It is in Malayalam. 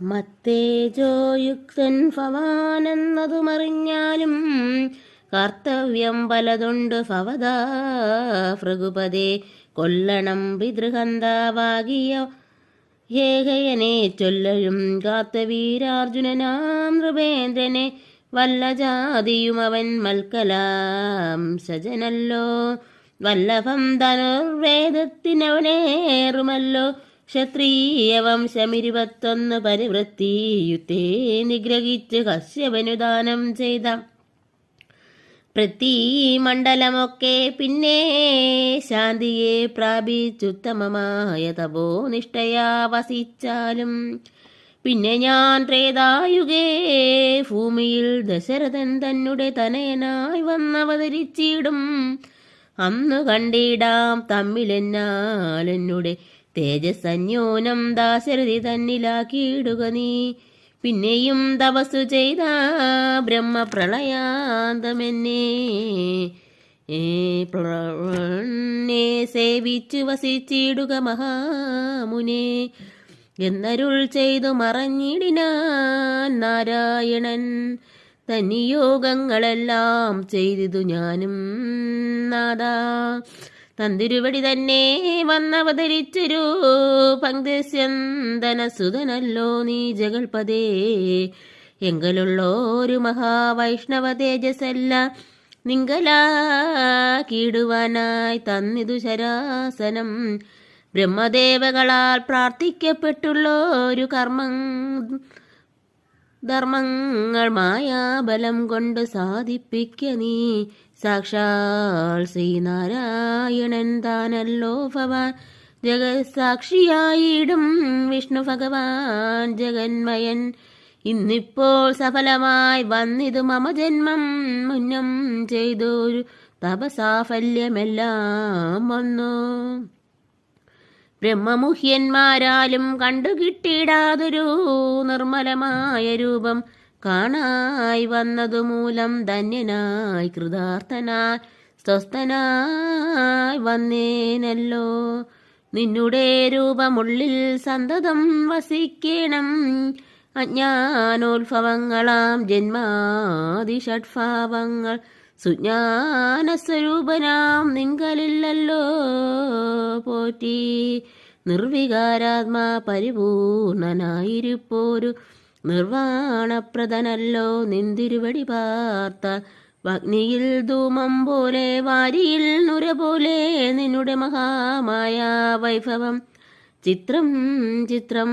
മത്തേജോയുക്തൻ ഭവാനെന്നതുമറിഞ്ഞാലും കർത്തവ്യം പലതുണ്ട് ഭവതാ ഭൃഗുപതേ. കൊല്ലണം പിതൃഹന്താവാകിയ ഏകയനെ ചൊല്ലഴും കാത്തവീരാർജുനനാം നൃപേന്ദ്രനെ. വല്ല ജാതിയും അവൻ മൽക്കലാം സജനല്ലോ. വല്ലഭം ധനുർവേദത്തിനവനേറുമല്ലോ. ക്ഷത്രിയ പരിവൃത്തിയുത്തേ നിഗ്രഹിച്ച് കശ്യപനുദാനം ചെയ്ത മണ്ഡലമൊക്കെ പിന്നെ ശാന്തിയെ പ്രാപിച്ചുത്തമമായ തപോനിഷ്ഠയാ വസിച്ചാലും പിന്നെ ഞാൻ ത്രേതായുഗേ ഭൂമിയിൽ ദശരഥൻ തന്നെ തനയനായി വന്നവതരിച്ചിടും അന്നു കണ്ടിടാം തമ്മിലെന്നാൽ എന്നുടെ തേജസ്സന്യൂനം ദാശരഥി തന്നിലാക്കിയിടുക നീ. പിന്നെയും തപസ്സു ചെയ്ത ബ്രഹ്മപ്രളയാന്തമെന്നെ. പ്രണെ സേവിച്ചു വസിച്ചിടുക മഹാമുനെ. എന്നരുൾ ചെയ്തു മറഞ്ഞിടിനാൻ നാരായണൻ. തന്നിയോഗങ്ങളെല്ലാം ചെയ്തിതു ഞാനും നാദാ. തന്തിരുവടി തന്നെ വന്നവതരിച്ചൊരു പങ്ക്തിസ്യന്തനസുതനല്ലോ നീ ജഗൽപദേ എങ്കലുള്ളോരു മഹാവൈഷ്ണവ തേജസ്സല്ല നിങ്കലാക്കിടുവാനായി തന്നിതു ശരാസനം. ബ്രഹ്മദേവകളാൽ പ്രാർത്ഥിക്കപ്പെട്ടുള്ള ഒരു കർമ്മം ധർമ്മങ്ങൾ മായാബലം കൊണ്ട് സാധിപ്പിക്ക നീ. സാക്ഷാൽ ശ്രീനാരായണൻ താനല്ലോ ഭവാൻ. ജഗസാക്ഷിയായിടും വിഷ്ണു ഭഗവാൻ ജഗന്മയൻ. ഇന്നിപ്പോൾ സഫലമായി വന്നിതു മമ ജന്മം. മുന്നം ചെയ്തൊരു തപസാഫല്യമെല്ലാം വന്നു. ബ്രഹ്മമുഹ്യന്മാരാലും കണ്ടുകിട്ടിയിടാതൊരു നിർമ്മലമായ രൂപം. കാണായി വന്നതു മൂലം ധന്യനായി കൃതാർത്ഥനായി സ്വസ്ഥനായി വന്നേനല്ലോ. നിന്നുടെ രൂപമുള്ളിൽ സന്തതം വസിക്കണം. അജ്ഞാനോത്ഭവങ്ങളാം ജന്മാതിഷഡ്ഭാവങ്ങൾ സുജ്ഞാനസ്വരൂപനാം നിങ്കലില്ലല്ലോ. പോറ്റി നിർവികാരാത്മാ പരിപൂർണനായിരിപ്പോരു നിർവാണപ്രദനല്ലോ നിന്തിരുവടി പാർത്ത. അഗ്നിയിൽ ധൂമം പോലെ വാരിയിൽ നുര പോലെ നിന്നുടെ മഹാമായ വൈഭവം. ചിത്രം ചിത്രം.